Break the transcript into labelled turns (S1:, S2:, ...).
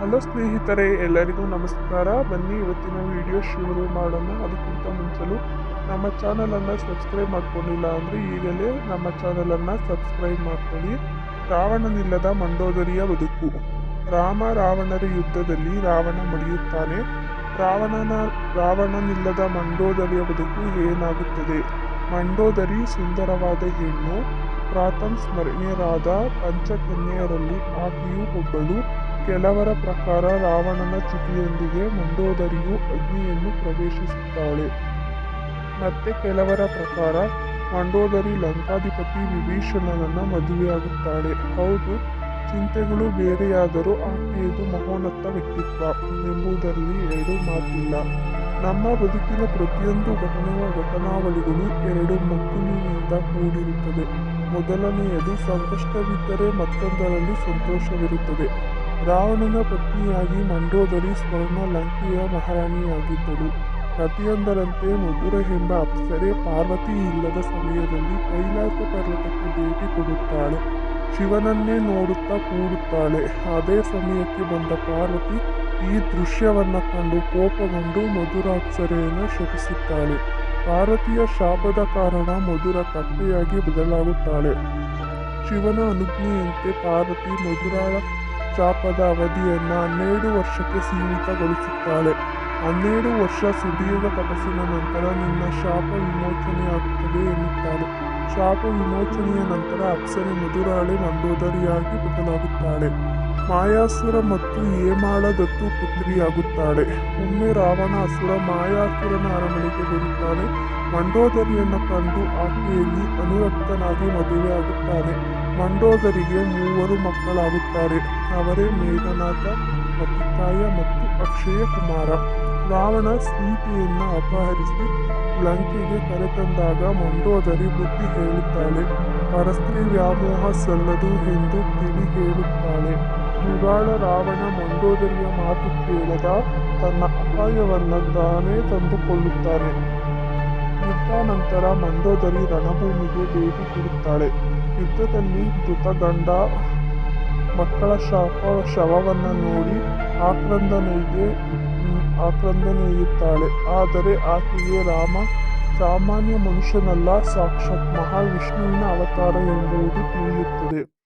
S1: Hello ಸ್ನೇಹಿತರೆ, ಎಲ್ಲರಿಗೂ ನಮಸ್ಕಾರ. ಬನ್ನಿ ಇವತ್ತಿನ ವಿಡಿಯೋ ಶುರು ಮಾಡೋಣ. ಅದಕ್ಕಿಂತ ಮುಂಚಲು ನಮ್ಮ ಚಾನಲನ್ನು ಸಬ್ಸ್ಕ್ರೈಬ್ ಮಾಡ್ಕೊಂಡಿಲ್ಲ ಅಂದರೆ ಈಗಲೇ ನಮ್ಮ ಚಾನಲನ್ನು ಸಬ್ಸ್ಕ್ರೈಬ್ ಮಾಡ್ಕೊಳ್ಳಿ. ರಾವಣನಿಲ್ಲದ ಮಂಡೋದರಿಯ ಬದುಕು. ರಾಮ ರಾವಣರ ಯುದ್ಧದಲ್ಲಿ ರಾವಣ ಮಡಿಯುತ್ತಾನೆ. ರಾವಣನ, ರಾವಣನಿಲ್ಲದ ಮಂಡೋದರಿಯ ಬದುಕು ಏನಾಗುತ್ತದೆ? ಮಂಡೋದರಿ ಸುಂದರವಾದ ಹೆಣ್ಣು, ಪ್ರಾತಂ ಸ್ಮರಣೀಯರಾದ ಪಂಚಕನ್ಯೆಯರಲ್ಲಿ ಆಕೆಯೂ ಒಬ್ಬಳು. ಕೆಲವರ ಪ್ರಕಾರ ರಾವಣನ ಚಿತಿಯೊಂದಿಗೆ ಮಂಡೋದರಿಯು ಅಗ್ನಿಯನ್ನು ಪ್ರವೇಶಿಸುತ್ತಾಳೆ. ಮತ್ತೆ ಕೆಲವರ ಪ್ರಕಾರ ಮಂಡೋದರಿ ಲಂಕಾಧಿಪತಿ ವಿಭೀಷಣನನ್ನ ಮದುವೆಯಾಗುತ್ತಾಳೆ. ಹೌದು, ಚಿಂತೆಗಳು ಬೇರೆಯಾದರೂ ಆಕೆಯದು ಮಹೋನ್ನತ ವ್ಯಕ್ತಿತ್ವ ಎಂಬುದರಲ್ಲಿ ಎರಡು ಮಾತಿಲ್ಲ. ನಮ್ಮ ಬದುಕಿನ ಪ್ರತಿಯೊಂದು ಘಟನೆಯ ಘಟನಾವಳಿಗಳು ಎರಡು ಮಕ್ಕಳಿನಿಂದ ಕೂಡಿರುತ್ತದೆ ಮೊದಲನೆಯದು ಸಂಕಷ್ಟವಿದ್ದರೆ ಮತ್ತೊಂದರಲ್ಲಿ ಸಂತೋಷವಿರುತ್ತದೆ. ರಾವಣನ ಪತ್ನಿಯಾಗಿ ಮಂಡೋದರಿ ಸ್ವರ್ಣ ಲಂಕೆಯ ಮಹಾರಾಣಿಯಾಗಿದ್ದಳು. ಪ್ರತಿಯೊಂದರಂತೆ ಮಧುರ ಎಂಬ ಅಪ್ಸರೆ ಪಾರ್ವತಿ ಇಲ್ಲದ ಸಮಯದಲ್ಲಿ ಕೈಲಾಸ ಪರ್ವತಕ್ಕೆ ಭೇಟಿ ಕೊಡುತ್ತಾಳೆ. ಶಿವನನ್ನೇ ನೋಡುತ್ತಾ ಕೂಡುತ್ತಾಳೆ. ಅದೇ ಸಮಯಕ್ಕೆ ಬಂದ ಪಾರ್ವತಿ ಈ ದೃಶ್ಯವನ್ನು ಕಂಡು ಕೋಪಗೊಂಡು ಮಧುರ ಅಪ್ಸರೆಯನ್ನು ಶಪಿಸುತ್ತಾಳೆ. ಪಾರ್ವತಿಯ ಶಾಪದ ಕಾರಣ ಮಧುರ ಕಪ್ಪೆಯಾಗಿ ಬದಲಾಗುತ್ತಾಳೆ. ಶಿವನ ಅನುಜ್ಞೆಯಂತೆ ಪಾರ್ವತಿ ಮಧುರಾಳ ಶಾಪದ ಅವಧಿಯನ್ನು ಹನ್ನೆರಡು ವರ್ಷಕ್ಕೆ ಸೀಮಿತಗೊಳಿಸುತ್ತಾಳೆ. ಹನ್ನೆರಡು ವರ್ಷ ಸುದೀರ್ಘ ತಪಸ್ಸಿನ ನಂತರ ನಿನ್ನ ಶಾಪ ವಿಮೋಚನೆಯಾಗುತ್ತದೆ ಎನ್ನುತ್ತಾಳೆ. ಶಾಪ ವಿಮೋಚನೆಯ ನಂತರ ಅಪ್ಸರೆ ಮಧುರಾಳೆ ಮಂಡೋದರಿಯಾಗಿ ಬದಲಾಗುತ್ತಾಳೆ. ಮಾಯಾಸುರ ಮತ್ತು ಹೇಮಾಳ ದತ್ತು ಪುತ್ರಿಯಾಗುತ್ತಾಳೆ. ಒಮ್ಮೆ ರಾವಣ ಅಸುರ ಮಾಯಾಸುರನ ಅರಮನೆಗೆ ಬರುತ್ತಾನೆ ಮಂಡೋದರಿಯನ್ನು ಕಂಡು ಆಕೆಯಲ್ಲಿ ಅನುರಕ್ತನಾಗಿ ಮದುವೆಯಾಗುತ್ತಾನೆ ಮಂಡೋದರಿಗೆ ಮೂವರು ಮಕ್ಕಳಾಗುತ್ತಾರೆ. ಅವರೇ ಮೇಘನಾಥ ಅತಿಕಾಯ ಮತ್ತು ಅಕ್ಷಯ ಕುಮಾರ. ರಾವಣ ಸೀತೆಯನ್ನು ಅಪಹರಿಸಿ ಲಂಕೆಗೆ ಕರೆತಂದಾಗ ಮಂಡೋದರಿ ಬುದ್ಧಿ ಹೇಳುತ್ತಾಳೆ. ಪರಸ್ತ್ರೀ ವ್ಯಾಮೋಹ ಸಲ್ಲದು ಎಂದು ತಿಳಿ ಹೇಳುತ್ತಾಳೆ. ಮೃಗಾಳ ರಾವಣ ಮಂಡೋದರಿಯ ಮಾತು ಕೇಳದ ತನ್ನ ಅಪಾಯವನ್ನು ತಾನೇ ತಂದುಕೊಳ್ಳುತ್ತಾನೆ ನಂತರ ಮಂಡೋದರಿ ರಣಭೂಮಿಗೆ ಭೇಟಿ ಕೊಡುತ್ತಾಳೆ. ಯುದ್ಧದಲ್ಲಿ ಮೃತಗಂಡ ಮಕ್ಕಳ ಶಾಪ ಶವವನ್ನು ನೋಡಿ ಆಕ್ರಂದನೆಗೆ ಆಕ್ರಂದನೆಯುತ್ತಾಳೆ ಆದರೆ ಆಕೆಗೆ ರಾಮ, ಸಾಮಾನ್ಯ ಮನುಷ್ಯನಲ್ಲ, ಸಾಕ್ಷಾತ್ ಮಹಾವಿಷ್ಣುವಿನ ಅವತಾರ ಎಂಬುದು ತಿಳಿಯುತ್ತದೆ.